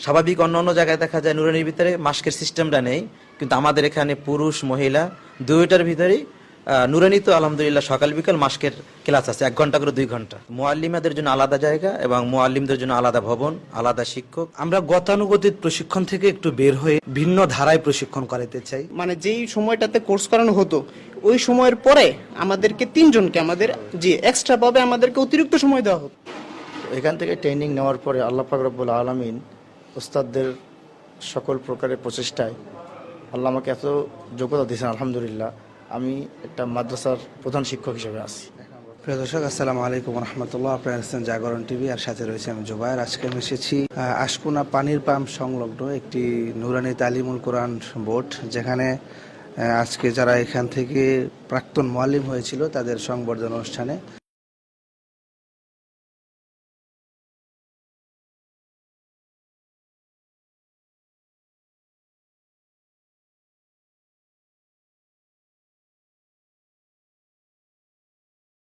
স্বাভাবিক অন্য অন্য জায়গায় দেখা যায় নুরানির ভিতরে মাস্কের সিস্টেমটা নেই কিন্তু আমাদের এখানে পুরুষ মহিলা দুইটার ভিতরেই নুরানি তো আলহামদুলিল্লাহ সকাল বিকাল মাস্কের ক্লাস আছে এক ঘণ্টা করে দুই ঘণ্টা। মোয়াল্লিমাদের জন্য আলাদা জায়গা এবং মোয়াল্লিমদের জন্য আলাদা ভবন আলাদা শিক্ষক। আমরা গতানুগতিক প্রশিক্ষণ থেকে একটু বের হয়ে ভিন্ন ধারায় প্রশিক্ষণ করাতে চাই। মানে যেই সময়টাতে কোর্স করানো হতো ওই সময়ের পরে আমাদেরকে তিনজনকে আমাদের যে এক্সট্রা ভাবে আমাদেরকে অতিরিক্ত সময় দেওয়া হতো। এখান থেকে ট্রেনিং নেওয়ার পরে আল্লাহ পাক রব্বুল আলমিন ওস্তাদদের সকল প্রকারের প্রচেষ্টায় আল্লাহ আমাকে এত যোগ্যতা দিয়েছেন, আলহামদুলিল্লাহ। আমি একটা মাদ্রাসার প্রধান শিক্ষক হিসেবে আছি। প্রিয় দর্শক, আসসালামু আলাইকুম রহমতুল্লাহ আপনারা দেখছেন জাগরণ টিভি, আর সাথে রয়েছে আমি জোবায়ের। আজকে আমি এসেছি আশকুনা পানির পাম্প সংলগ্ন একটি নুরানি তালিমুল কোরআন বোর্ড, যেখানে আজকে যারা এখান থেকে প্রাক্তন মোয়াল্লিম হয়েছিল, তাদের সংবর্ধনা অনুষ্ঠানে